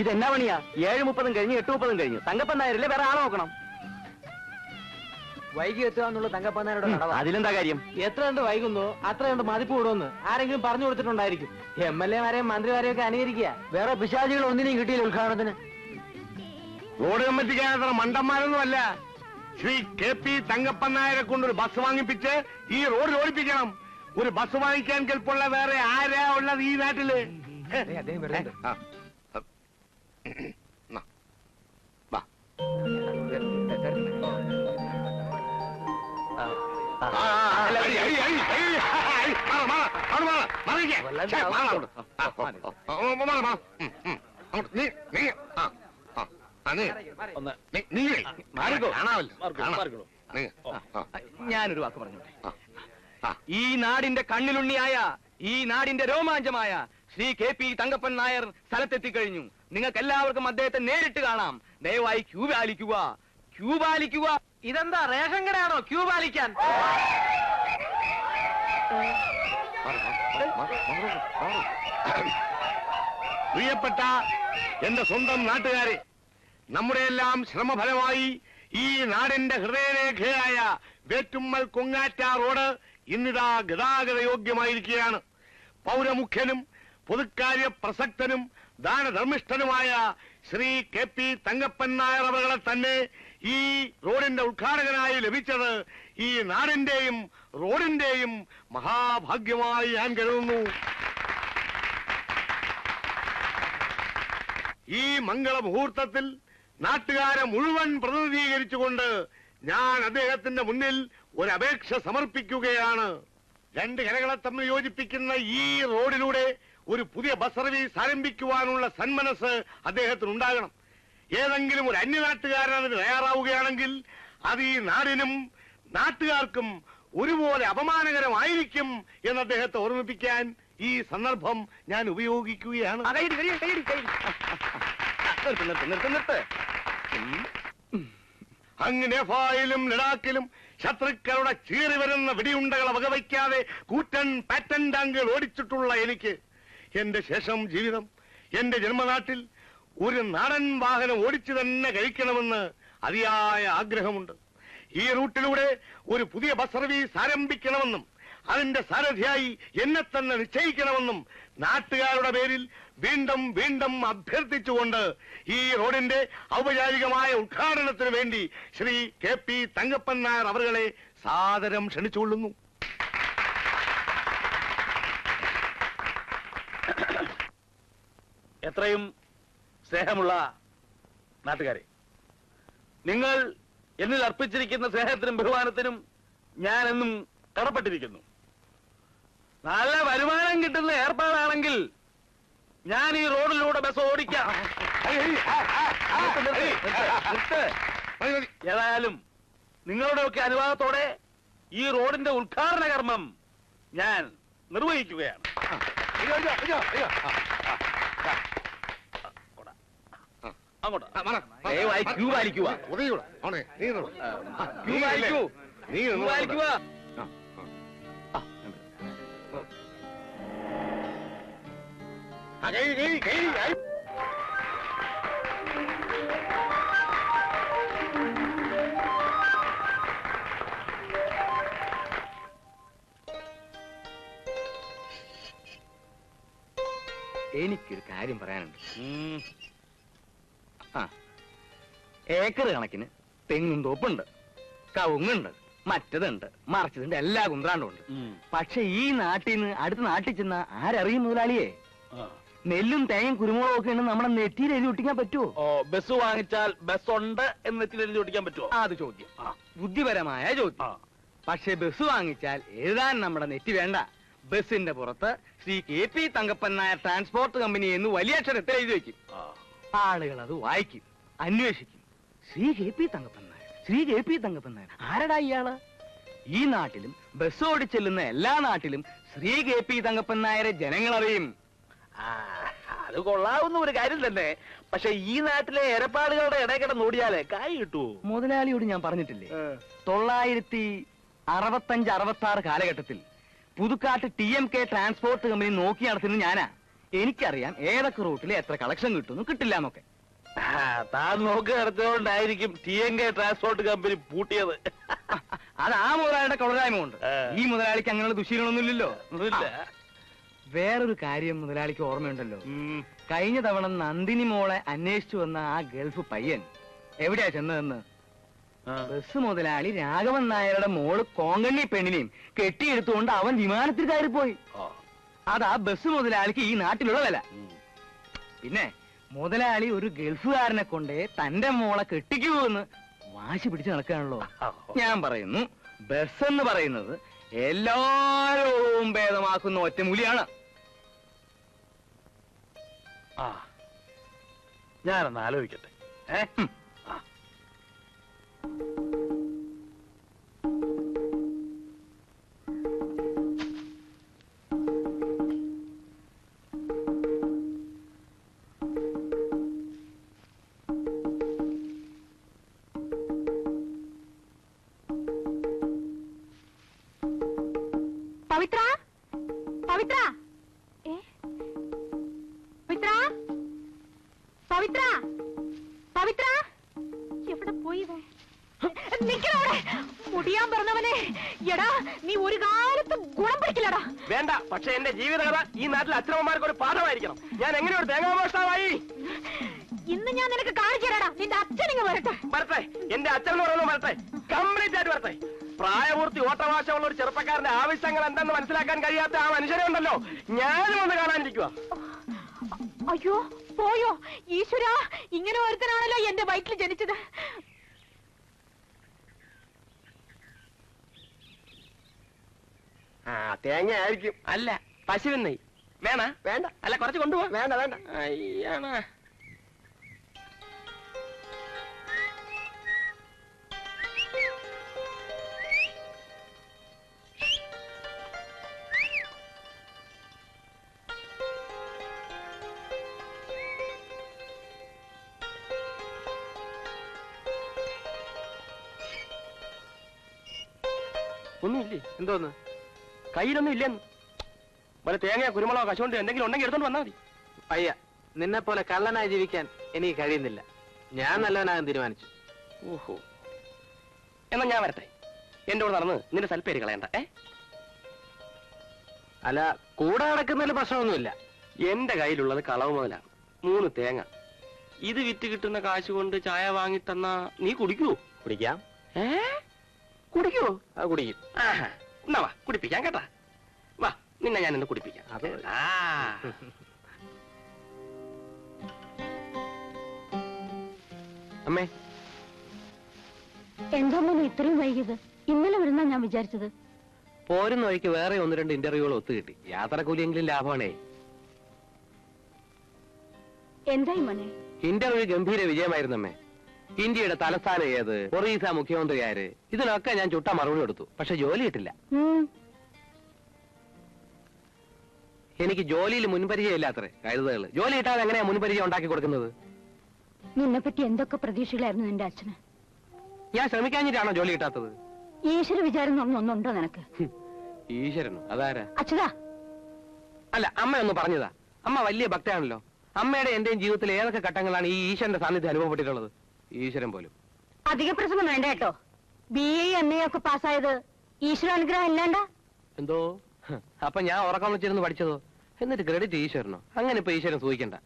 ഇതെന്നാ പണിയാ? ഏഴ് മുപ്പതും കഴിഞ്ഞ് എട്ട് മുപ്പതും കഴിഞ്ഞു. തങ്കപ്പൻ നായരല്ലേ വേറെ ആളെ നോക്കണം. വൈകി എത്തുക എന്നുള്ള തങ്കപ്പന്നാരുടെ കടവ അതിലെന്താ കാര്യം? എത്ര കണ്ട് വൈകുന്നു അത്ര കണ്ട് മതിപ്പ് വിടുമെന്ന് ആരെങ്കിലും പറഞ്ഞു കൊടുത്തിട്ടുണ്ടായിരിക്കും. എം എൽ എമാരെയും മന്ത്രിമാരെയും ഒക്കെ അനുകരിക്കുക. വേറെ പിശാചികൾ ഒന്നിനെയും കിട്ടിയില്ല ഉദ്ഘാടനത്തിന്. റോഡ് കമ്മിറ്റിക്കാരത്ര മണ്ടന്മാരൊന്നുമല്ല ശ്രീ കെ പി തങ്കപ്പൻ നായരെ കൊണ്ട് ഒരു ബസ് വാങ്ങിപ്പിച്ച് ഈ റോഡ് ഓടിപ്പിക്കണം. ഒരു ബസ് വാങ്ങിക്കാൻ കെൽപ്പുള്ള വേറെ ആരാ ഉള്ളത് ഈ നാട്ടിൽ? അദ്ദേഹം. ആ, ഞാനൊരു വാക്ക് പറഞ്ഞോട്ടെ ആ. ഈ നാടിന്റെ കണ്ണിലുണ്ണിയായ ഈ നാടിന്റെ രോമാഞ്ചമായ ശ്രീ കെ പി തങ്കപ്പൻ നായർ സ്ഥലത്തെത്തിക്കഴിഞ്ഞു നിങ്ങൾക്ക് എല്ലാവർക്കും അദ്ദേഹത്തെ നേരിട്ട് കാണാം. ദയവായി ക്യൂ പാലിക്കുക. ക്യൂ പാലിക്കുക. ഇതെന്താ റേഷൻ കടയാണോ? ക്യൂ പാലിക്കാൻ. പ്രിയപ്പെട്ട എന്റെ സ്വന്തം നാട്ടുകാരെ നമ്മുടെ എല്ലാം ശ്രമഫലമായി ഈ നാടിന്റെ ഹൃദയരേഖയായ വേറ്റുമ്മൽ കൊങ്ങാറ്റ റോഡ് ഇന്നിതാ ഗതാഗത യോഗ്യമായിരിക്കുകയാണ് പൗരമുഖ്യനും പൊതുക്കാര്യ പ്രസക്തനും ദാനധർമ്മിഷ്ഠനുമായ ശ്രീ കെ പി തങ്കപ്പൻ നായർ അവകളെ തന്നെ ഈ റോഡിന്റെ ഉദ്ഘാടകനായി ലഭിച്ചത് ഈ നാടിന്റെയും റോഡിന്റെയും മഹാഭാഗ്യമായി ഞാൻ കരുതുന്നു. ഈ മംഗള മുഹൂർത്തത്തിൽ നാട്ടുകാരെ മുഴുവൻ പ്രതിനിധീകരിച്ചുകൊണ്ട് ഞാൻ അദ്ദേഹത്തിന്റെ മുന്നിൽ ഒരു അപേക്ഷ സമർപ്പിക്കുകയാണ്. രണ്ട് കരകളെ തമ്മിൽ യോജിപ്പിക്കുന്ന ഈ റോഡിലൂടെ ഒരു പുതിയ ബസ് സർവീസ് ആരംഭിക്കുവാനുള്ള സന്മനസ് അദ്ദേഹത്തിന് ഉണ്ടാകണം ഏതെങ്കിലും ഒരു അന്യനാട്ടുകാരൻ അതിന് തയ്യാറാവുകയാണെങ്കിൽ അത് ഈ നാടിനും നാട്ടുകാർക്കും ഒരുപോലെ അപമാനകരമായിരിക്കും എന്ന് അദ്ദേഹത്തെ ഓർമ്മിപ്പിക്കാൻ ഈ സന്ദർഭം ഞാൻ ഉപയോഗിക്കുകയാണ്. അങ്ങ് നെഫായിലും ലഡാക്കിലും ശത്രുക്കളുടെ ചീറി വരുന്ന വെടിയുണ്ടകളെ വകവയ്ക്കാതെ കൂറ്റൻ പാറ്റൻ ടാങ്കുകൾ ഓടിച്ചിട്ടുള്ള എനിക്ക് എന്റെ ശേഷം ജീവിതം എന്റെ ജന്മനാട്ടിൽ ഒരു നാടൻ വാഹനം ഓടിച്ചു തന്നെ കഴിക്കണമെന്ന് അതിയായ ആഗ്രഹമുണ്ട്. ഈ റൂട്ടിലൂടെ ഒരു പുതിയ ബസ് സർവീസ് ആരംഭിക്കണമെന്നും അതിന്റെ സാരഥിയായി എന്നെ തന്നെ നിശ്ചയിക്കണമെന്നും നാട്ടുകാരുടെ പേരിൽ വീണ്ടും വീണ്ടും അഭ്യർത്ഥിച്ചുകൊണ്ട് ഈ റോഡിന്റെ ഔപചാരികമായ ഉദ്ഘാടനത്തിന് വേണ്ടി ശ്രീ കെ പി തങ്കപ്പൻ നായർ അവരെ സാദരം ക്ഷണിച്ചുകൊള്ളുന്നു. എത്രയും സ്നേഹമുള്ള നാട്ടുകാരെ നിങ്ങൾ എന്നിൽ അർപ്പിച്ചിരിക്കുന്ന സ്നേഹത്തിനും ബഹുമാനത്തിനും ഞാൻ എന്നും കടപ്പെട്ടിരിക്കുന്നു. നല്ല വരുമാനം കിട്ടുന്ന ഏർപ്പാടാണെങ്കിൽ ഞാൻ ഈ റോഡിലൂടെ ബസ് ഓടിക്കാം. ഏതായാലും നിങ്ങളുടെയൊക്കെ അനുവാദത്തോടെ ഈ റോഡിന്റെ ഉദ്ഘാടന കർമ്മം ഞാൻ നിർവഹിക്കുകയാണ്. അങ്ങോട്ട്. ദയവായി ക്യൂ പാലിക്കുക. ക്യൂ പാലിക്കൂ. ക്യൂ പാലിക്കുക. എനിക്കൊരു കാര്യം പറയാനുണ്ട്. ആ. ഏക്കർ കണക്കിന് തെങ്ങും തോപ്പുണ്ട് കവുങ്ങുണ്ട് മറ്റതുണ്ട് മറിച്ചതുണ്ട് എല്ലാ കുന്ത്രാണ്ടും ഉണ്ട്. പക്ഷെ ഈ നാട്ടിൽ നിന്ന് അടുത്ത നാട്ടിൽ ചെന്ന ആരറിയും മുതലാളിയെ? നെല്ലും തേങ്ങയും കുരുമുളകും ഒക്കെ ഉണ്ട് നമ്മുടെ നെറ്റിയിൽ എഴുതി ഒട്ടിക്കാൻ പറ്റുമോ ഓ ബസ് വാങ്ങിച്ചാൽ ബസ് ഉണ്ട് എന്ന് നെറ്റിൽ എഴുതി ഒട്ടിക്കാൻ പറ്റുമോ അത് ചോദ്യം. ബുദ്ധിപരമായ ചോദ്യം. പക്ഷെ ബസ് വാങ്ങിച്ചാൽ എഴുതാൻ നമ്മുടെ നെറ്റ് വേണ്ട. ബസിന്റെ പുറത്ത് Shri K P Thankappan Nair transport company എന്ന് വലിയ അക്ഷരത്തിൽ എഴുതി വെക്കും. ആളുകൾ അത് വായിക്കും അന്വേഷിക്കും. Shri K P Thankappan Nair Shri K P Thankappan Nair ആരടാ ഇയാൾ? ഈ നാട്ടിലും ബസ് ഓടിച്ചെല്ലുന്ന എല്ലാ നാട്ടിലും ശ്രീ കെ പി തങ്കപ്പൻ നായരെ ജനങ്ങൾ അറിയും അത് കൊള്ളാവുന്ന ഒരു കാര്യം തന്നെ. പക്ഷെ ഈ നാട്ടിലെ ഏരപ്പാടുകളുടെ ഇടയിൽ കിടന്ന് ഓടിയാലേ കായ് കിട്ടൂ. മുതലാളിയോട് ഞാൻ പറഞ്ഞിട്ടില്ലേ? തൊള്ളായിരത്തി അറുപത്തഞ്ച് അറുപത്തി ആറ് കാലഘട്ടത്തിൽ Puthukkattu T M K transport company നോക്കി നടത്തുന്നത് ഞാനാ. എനിക്കറിയാം ഏതൊക്കെ റൂട്ടിൽ എത്ര കളക്ഷൻ കിട്ടുന്നു കിട്ടില്ല എന്നൊക്കെ താൻ നോക്കി നടത്തുകൊണ്ടായിരിക്കും T N K transport company പൂട്ടിയത്. അത് ആ മുതലാളിയുടെ കൊളരായ്മ ഉണ്ട് ഈ മുതലാളിക്ക് അങ്ങനെയുള്ള ദുശീലമൊന്നുമില്ലല്ലോ. വേറൊരു കാര്യം മുതലാളിക്ക് ഓർമ്മയുണ്ടല്ലോ. കഴിഞ്ഞ തവണ നന്ദിനി മോളെ അന്വേഷിച്ചു വന്ന ആ ഗൾഫ് പയ്യൻ എവിടെയാ ചെന്നതെന്ന്. ബസ് മുതലാളി രാഘവൻ നായരുടെ മോൾ കോങ്കണ്ണി പെണ്ണിനെയും കെട്ടിയെടുത്തുകൊണ്ട് അവൻ വിമാനത്തിൽ കയറിപ്പോയി. അതാ ബസ് മുതലാളിക്ക് ഈ നാട്ടിലുള്ള വില. പിന്നെ മുതലാളി ഒരു ഗൾഫുകാരനെ കൊണ്ട് തന്റെ മോളെ കെട്ടിക്കുമെന്ന് വാശി പിടിച്ച് നടക്കുകയാണല്ലോ. ഞാൻ പറയുന്നു ബസ് എന്ന് പറയുന്നത് എല്ലാരോടും ഭേദമാക്കുന്ന ഒറ്റമൂലിയാണ് ആ ഞാനൊന്ന് ആലോചിക്കട്ടെ. ഏ? എടാ നീ ഒരു കാലത്ത് ഗുണം പിടിക്കില്ലടാ വേണ്ട പക്ഷെ എന്റെ ജീവിതകഥ ഈ നാട്ടിലെ അച്ഛനമ്മമാർക്ക് ഒരു പാഠമായിരിക്കണം. ഞാൻ എങ്ങനെ ഒരു തേങ്ങാമോഷ്ടാവായി ഇന്ന് ഞാൻ നിനക്ക് കാണിച്ചു തരാടാ. നിന്റെ അച്ഛനിങ്ങ് വരട്ടെ. വരട്ടെ എന്റെ അച്ഛൻ എന്ന് പറയുന്നത് വരട്ടെ. കംപ്ലീറ്റ് ആയിട്ട് വരട്ടെ. പ്രായപൂർത്തി ഓട്ടവാശമുള്ള ഒരു ചെറുപ്പക്കാരന്റെ ആവശ്യങ്ങൾ എന്തെന്ന് മനസ്സിലാക്കാൻ കഴിയാത്ത ആ മനുഷ്യനെ ഉണ്ടല്ലോ. ഞാനും ഒന്ന് കാണാനിരിക്കുക അയ്യോ പോയോ. ഈശ്വര ഇങ്ങനെ ഒരുത്തനാണല്ലോ എന്റെ വയറ്റിൽ ജനിച്ചത്. തേങ്ങ ആയിരിക്കും അല്ല നെയ് വേണ? വേണ്ട. അല്ല കുറച്ച് കൊണ്ടുപോ. വേണ്ട വേണ്ട. അയ്യാണ്? ഒന്നുമില്ലേ? എന്തോന്ന്? കയ്യിലൊന്നും ഇല്ലെന്ന്. വല്ല തേങ്ങയോ കുരുമുളകോ കശുകൊണ്ട് എന്തെങ്കിലും ഉണ്ടെങ്കിൽ എടുത്തോണ്ട് വന്നാൽ മതി. അയ്യ നിന്നെ പോലെ കള്ളനായി ജീവിക്കാൻ എനിക്ക് കഴിയുന്നില്ല. ഞാൻ നല്ലവനാകാൻ തീരുമാനിച്ചു. ഓഹോ. എന്നാ ഞാൻ വരട്ടെ. എന്റെ കൂടെ നടന്ന് നിന്റെ സൽപ്പേര് കളയണ്ട ഏ? അല്ല കൂടെ നടക്കുന്നതിൽ പ്രശ്നമൊന്നുമില്ല. എന്റെ കയ്യിലുള്ളത് കളവ് മുതലാണ്. മൂന്ന് തേങ്ങ. ഇത് വിറ്റ് കിട്ടുന്ന കാശ് കൊണ്ട് ചായ വാങ്ങി തന്ന നീ കുടിക്കൂ കുടിക്കാം. ഏ? കുടിക്കുവോ? ആ കുടിക്കും. ആഹാ. എന്നാ വാ കുടിപ്പിക്കാം കേട്ടാ. വാ നിന്നെ ഞാൻ ഇന്ന് കുടിപ്പിക്കാം അമ്മേ. എന്താ മോനെ ഇത്രയും വൈകിയത്? ഇന്നലെ വരുന്ന ഞാൻ വിചാരിച്ചത്. പോരുന്ന വഴിക്ക് വേറെ ഒന്ന് രണ്ട് ഇന്റർവ്യൂകൾ ഒത്തുകിട്ടി. യാത്രക്കൂലിയെങ്കിലും ലാഭമാണേ. എന്തായി മോനെ? ഇന്റർവ്യൂ ഗംഭീര വിജയമായിരുന്നമ്മേ ഇന്ത്യയുടെ തലസ്ഥാനം ഏത്? ഒറീസ മുഖ്യമന്ത്രി ആര് ഇതിനൊക്കെ ഞാൻ ചുട്ട മറുപടി കൊടുത്തു. പക്ഷെ ജോലി കിട്ടില്ല. എനിക്ക് ജോലിയിൽ മുൻപരിചയമില്ലാത്രേ കഴുതകൾ ജോലി കിട്ടാതെ എങ്ങനെയാ മുൻപരിചയം ഉണ്ടാക്കി കൊടുക്കുന്നത്? നിന്നെ പറ്റി എന്തൊക്കെ പ്രതീക്ഷകളായിരുന്നു നിന്റെ അച്ഛന്? ഞാൻ ശ്രമിക്കാഞ്ഞിട്ടാണോ ജോലി കിട്ടാത്തത്? ഈശ്വര വിചാരം ഒന്നുണ്ടോ നിനക്ക്? ഈശ്വരനോ? അതാരാ? അച്ഛതാ. അല്ല അമ്മ ഒന്ന് പറഞ്ഞതാ. അമ്മ വലിയ ഭക്തയാണല്ലോ. അമ്മയുടെ എന്റെയും ജീവിതത്തിൽ ഏതൊക്കെ ഘട്ടങ്ങളാണ് ഈ ഈശ്വരന്റെ സാന്നിധ്യം അനുഭവപ്പെട്ടിട്ടുള്ളത്? ഈശ്വരൻ പോലും. അധിക പ്രശ്നം വേണ്ട കേട്ടോ. ബി എ എം എ ഒക്കെ പാസ്സായത് ഈശ്വരാനുഗ്രഹം ഇല്ലാണ്ട? എന്തോ? അപ്പൊ ഞാൻ ഉറക്കം വെച്ചിരുന്നു പഠിച്ചതോ? എന്നിട്ട് ക്രെഡിറ്റ് ഈശ്വരനോ? അങ്ങനെ ഇപ്പൊ ഈശ്വരൻ സൂചിക്കണ്ട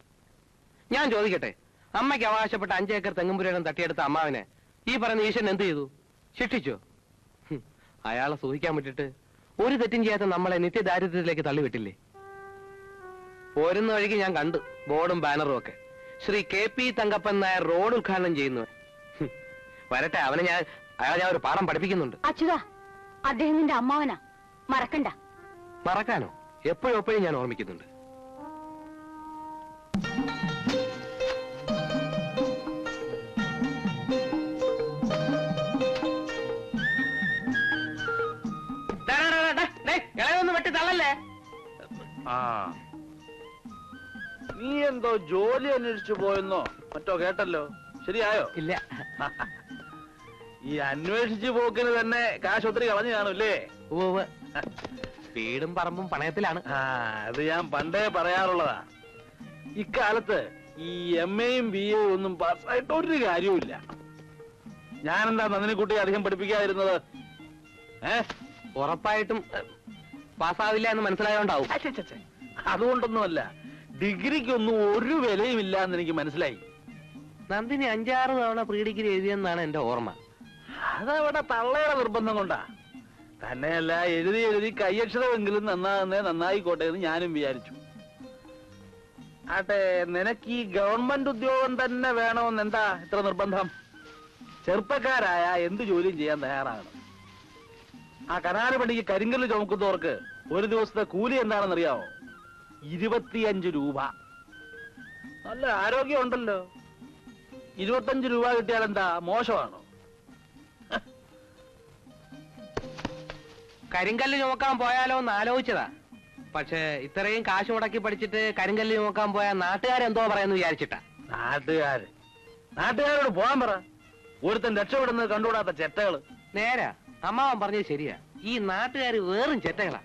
ഞാൻ ചോദിക്കട്ടെ അമ്മയ്ക്ക് അവകാശപ്പെട്ട അഞ്ചേക്കർ തെങ്ങുംപുരയിടം തട്ടിയെടുത്ത അമ്മാവിനെ ഈ പറയുന്ന ഈശ്വരൻ എന്ത് ചെയ്തു? ശിക്ഷിച്ചോ? അയാളെ സൂഹിക്കാൻ വിട്ടിട്ട് ഒരു തെറ്റും ചെയ്യാത്ത നമ്മളെ നിത്യദാരിദ്ര്യത്തിലേക്ക് തള്ളിവിട്ടില്ലേ? പോരുന്ന വഴിക്ക് ഞാൻ കണ്ടു ബോർഡും ബാനറും ഒക്കെ. Shri K P Thankappan Nair road ഉദ്ഘാടനം ചെയ്യുന്നു. വരട്ടെ അവനെ ഞാൻ അയാൾ ഞാൻ ഒരു പാഠം പഠിപ്പിക്കുന്നുണ്ട്. അച്യുത അദ്ദേഹം നിന്റെ അമ്മാവനാ. മറക്കണ്ട. മറക്കാനോ? എപ്പോഴും എപ്പോഴും ഞാൻ ഓർമ്മിക്കുന്നുണ്ട്. ഇളയൊന്ന് വെട്ടി തള്ളല്ലേ? ആ നീ എന്തോ ജോലി അന്വേഷിച്ചു പോയെന്നോ? മറ്റോ കേട്ടല്ലോ? ശരിയായോ? ഇല്ല. ഈ അന്വേഷിച്ചു പോക്കിന് തന്നെ കാശ് ഒത്തിരി കളഞ്ഞു കാണൂല്ലേ. വീടും പറമ്പും പണയത്തിലാണ്. ആ അത് ഞാൻ പണ്ടേ പറയാറുള്ളതാ. ഇക്കാലത്ത് ഈ എം എയും ബി എ ഒന്നും പാസ്സായിട്ട് ഒരു കാര്യവുമില്ല. ഞാനെന്താ നന്ദിനിക്കുട്ടിയെ അധികം പഠിപ്പിക്കാതിരുന്നത്? ഏ? ഉറപ്പായിട്ടും പാസ്സാവില്ല എന്ന് മനസ്സിലായോണ്ടാവും. അതുകൊണ്ടൊന്നുമല്ല. ഡിഗ്രിക്കൊന്നും ഒരു വിലയും ഇല്ല എന്ന് എനിക്ക് മനസ്സിലായി. നന്ദിനി അഞ്ചാറ് തവണ പ്രീ ഡിഗ്രി എഴുതിയെന്നാണ് എന്റെ ഓർമ്മ. അതവിടെ തള്ളയുടെ നിർബന്ധം കൊണ്ടാ. തന്നെയല്ല എഴുതി എഴുതി കയ്യക്ഷരമെങ്കിലും നന്നാകുന്നേ നന്നായിക്കോട്ടെ എന്ന് ഞാനും വിചാരിച്ചു. ആട്ടെ നിനക്ക് ഈ ഗവൺമെന്റ് ഉദ്യോഗം തന്നെ വേണമെന്ന് എന്താ ഇത്ര നിർബന്ധം? ചെറുപ്പക്കാരായ എന്ത് ജോലിയും ചെയ്യാൻ തയ്യാറാകണം. ആ കനാല് പണിക്ക് കരിങ്കല്ല് ചുമക്കുന്നവർക്ക് ഒരു ദിവസത്തെ കൂലി എന്താണെന്ന് അറിയാമോ ഇരുപത്തിയഞ്ച് രൂപ. നല്ല ആരോഗ്യം ഉണ്ടല്ലോ ഇരുപത്തഞ്ച് രൂപ കിട്ടിയാൽ എന്താ മോശമാണോ? കരിങ്കല്ല് ചുമക്കാൻ പോയാലോ എന്ന് ആലോചിച്ചതാ. പക്ഷേ ഇത്രയും കാശ് മുടക്കി പഠിച്ചിട്ട് കരിങ്കല്ല് ചുമക്കാൻ പോയാൽ നാട്ടുകാരെന്തോ പറയുന്നു വിചാരിച്ചിട്ടാ. നാട്ടുകാര്. നാട്ടുകാരോട് പോകാൻ പറ. ഒരുത്തൻ രക്ഷപ്പെടുന്നത് കണ്ടുകൂടാത്ത ചെറ്റകൾ. നേരാ. അമ്മാവൻ പറഞ്ഞത് ശരിയാ. ഈ നാട്ടുകാർ വേറും ചെറ്റകളാ.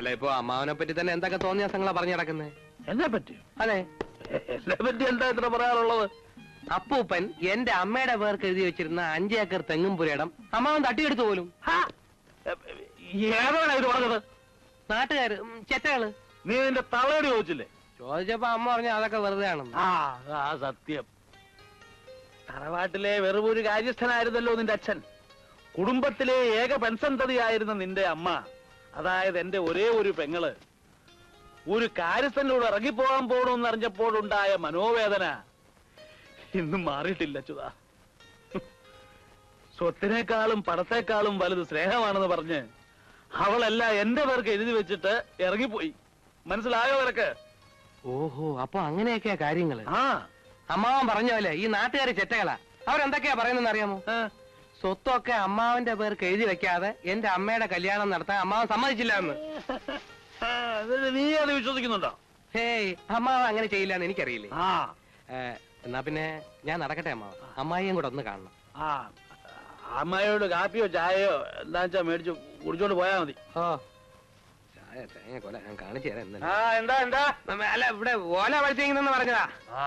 അല്ല ഇപ്പൊ അമ്മാവനെ പറ്റി തന്നെ എന്തൊക്കെ തോന്നിയ ദിവസങ്ങളാ പറഞ്ഞു നടക്കുന്നത് എന്നെ പറ്റി? അതെ. എന്നെ പറ്റി എന്താ ഇത്ര പറയാനുള്ളത്? അപ്പൂപ്പൻ എന്റെ അമ്മയുടെ പേർക്ക് എഴുതി വെച്ചിരുന്ന അഞ്ചേക്കർ തെങ്ങും പുരയിടം അമ്മാവൻ തട്ടിയെടുത്തു പോലും. ഏതാണ് ഇത് പറഞ്ഞത്? നാട്ടുകാര് ഉം, ചെറ്റകൾ. നീ നിന്റെ തളയോട് ചോദിച്ചില്ലേ? ചോദിച്ചപ്പോ അമ്മ പറഞ്ഞ അതൊക്കെ വെറുതെ ആണെന്ന്. ആ ആ സത്യം. തറവാട്ടിലെ വെറും ഒരു കാര്യസ്ഥനായിരുന്നല്ലോ നിന്റെ അച്ഛൻ. കുടുംബത്തിലെ ഏക പെൺസന്തതിയായിരുന്ന നിന്റെ അമ്മ. അതായത് എന്റെ ഒരേ ഒരു പെങ്ങൾ. ഒരു കാര്യസ്ഥനോട് ഇറങ്ങിപ്പോകാൻ പോകണമെന്ന് അറിഞ്ഞപ്പോഴുണ്ടായ മനോവേദന ഇന്നും മാറിയിട്ടില്ല ചുതാ. സ്വത്തിനേക്കാളും പടത്തേക്കാളും വലുത് സ്നേഹമാണെന്ന് പറഞ്ഞ് അവളല്ല എന്റെ പേർക്ക് എഴുതി വെച്ചിട്ട് ഇറങ്ങിപ്പോയി. മനസ്സിലായോ നിനക്ക്? ഓഹോ അപ്പൊ അങ്ങനെയൊക്കെയാ കാര്യങ്ങൾ? ആ. അമ്മാവൻ പറഞ്ഞ പോലെ ഈ നാട്ടുകാര് ചെറ്റകളാ. അവരെന്തൊക്കെയാ പറയുന്നെന്ന് അറിയാമോ. സ്വത്തൊക്കെ അമ്മാവന്റെ പേർക്ക് എഴുതി വെക്കാതെ എന്റെ അമ്മയുടെ കല്യാണം നടത്താൻ അമ്മാവൻ സമ്മതിച്ചില്ല എന്ന് നീ അത് വിശ്വസിക്കുന്നുണ്ടോ? ഹേയ് അമ്മാവൻ അങ്ങനെ ചെയ്യില്ല എന്ന് എനിക്കറിയില്ലേ. ആ. എന്നാ പിന്നെ ഞാൻ നടക്കട്ടെ അമ്മാവ് അമ്മായിയും കൂടെ ഒന്ന് കാണണം. ആ അമ്മയോട് കാപ്പിയോ ചായയോ എന്താ വെച്ചാ മേടിച്ചു കുടിച്ചോണ്ട് പോയാ മതി. ഓ ചായ തേങ്ങ കൊല ഞാൻ കാണിച്ചു തരാം ഇന്നലെ. ആ എന്താ എന്താ? നമ്മ- അല്ല ഇവിടെ ഓല വഴിച്ചെങ്കിന്ന് പറഞ്ഞതാ. ആ.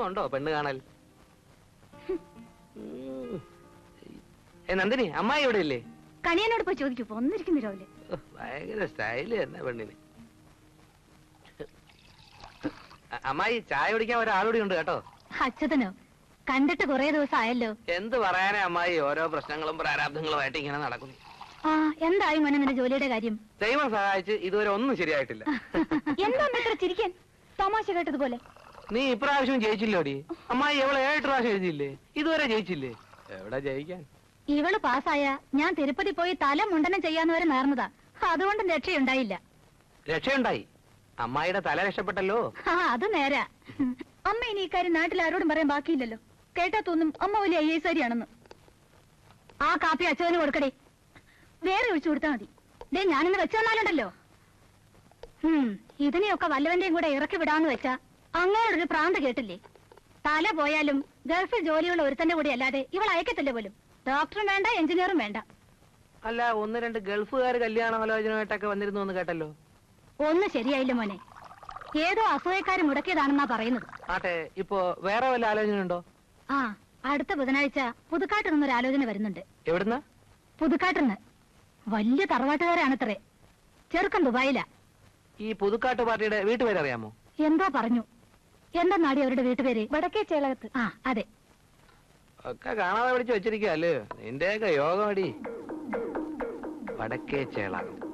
ഇന്നും ഉണ്ടോ പെണ്ണ് കാണൽ? നന്ദിനി അമ്മായി ഇവിടെ ഇല്ലേ കണിയനോട് പോയി ചോദിക്കൂ ഒന്നിരിക്കുന്നു രാവിലെ ഭയങ്കര സ്റ്റൈൽ തന്നെ പെണ്ണിന്. അമ്മായി ചായ കുടിക്കാൻ ഒരാളൂടി ഉണ്ട് കേട്ടോ. അച്യുതനോ? കണ്ടിട്ട് കുറെ ദിവസം ആയല്ലോ എന്ത് പറയാനേ അമ്മായി ഓരോ പ്രശ്നങ്ങളും പ്രാരാബ്ദങ്ങളുമായിട്ട് ഇങ്ങനെ നടക്കുന്നു. ആ എന്തായി മോനെ നിന്റെ ജോലിയുടെ കാര്യം? ദൈവം സഹായിച്ച് ഇതുവരെ ഒന്നും ശരിയായിട്ടില്ല. എന്താ ചിരിക്കാൻ? തമാശ കേട്ടതുപോലെ. നീ ഇപ്രാവശ്യം ജയിച്ചില്ലോടി? അമ്മായി എവളെ ഏഴ് പ്രാവശ്യം എഴുതിയില്ലേ? ഇതുവരെ ജയിച്ചില്ലേ? എവിടെ ജയിക്കാൻ? ഇവൾ പാസ്സായ ഞാൻ തിരുപ്പതി പോയി തല മുണ്ടനം ചെയ്യാന്ന് വരെ നേർന്നതാ. അതുകൊണ്ട് രക്ഷയുണ്ടായില്ല. രക്ഷയുണ്ടായി. അമ്മായിയുടെ തല രക്ഷപ്പെട്ടല്ലോ. ആ അത് നേരാ. അമ്മ ഇനി ഇക്കാര്യം നാട്ടിൽ ആരോടും പറയാൻ ബാക്കിയില്ലല്ലോ. കേട്ടാ തോന്നും അമ്മ വലിയ ഐ എസ് ആരിയാണെന്ന്. ആ കാപ്പി അച്ഛന് കൊടുക്കടേ. വേറെ ഒഴിച്ചു കൊടുത്താ മതി. ദേ ഞാനിന്ന് വെച്ചു തന്നാലുണ്ടല്ലോ. ഹും ഇതിനെയൊക്കെ വല്ലവന്റെയും കൂടെ ഇറക്കി വിടാന്ന് വെച്ചാ അങ്ങോട്ടൊരു പ്രാന്ത് കേട്ടില്ലേ? തല പോയാലും ഗൾഫിൽ ജോലിയുള്ള ഒരുത്തന്റെ കൂടി അല്ലാതെ ഇവൾ അയക്കത്തില്ല പോലും. ഡോക്ടറും വേണ്ട എഞ്ചിനീയറും വേണ്ട. അല്ല ഒന്ന് രണ്ട് ഗൾഫുകാർ കല്യാണാലോചനയായിട്ടൊക്കെ വന്നിരുന്നു എന്ന് കേട്ടല്ലോ. ഒന്നും ശരിയായില്ല മോനെ. ഏതോ അസൂയക്കാര് മുടക്കിയതാണെന്നാ പറയുന്നത്. ആട്ടെ ഇപ്പോ വേറെ വല്ല ആലോചന ഉണ്ടോ ആ അടുത്ത ബുധനാഴ്ച പുതുക്കാട്ട് നിന്നൊരു ആലോചന വരുന്നുണ്ട്. എവിടുന്ന? പുതുക്കാട്ടിന്ന്. വലിയ തറവാട്ടുകാരാണത്രേ. ചെറുക്കൻ ദുബായിലാ. ഈ പുതുക്കാട്ട് പാർട്ടിയുടെ വീട്ടുപേരറിയാമോ? എന്തോ പറഞ്ഞു. എന്താ നാടി അവരുടെ വീട്ടുപേര്? വടക്കേ ചേളകത്ത്. ആ അതെ. ഒക്കെ കാണാതെ പിടിച്ച് വെച്ചിരിക്കല്ലേ നിന്റെയൊക്കെ യോഗമടി വടക്കേ ചേളാകം.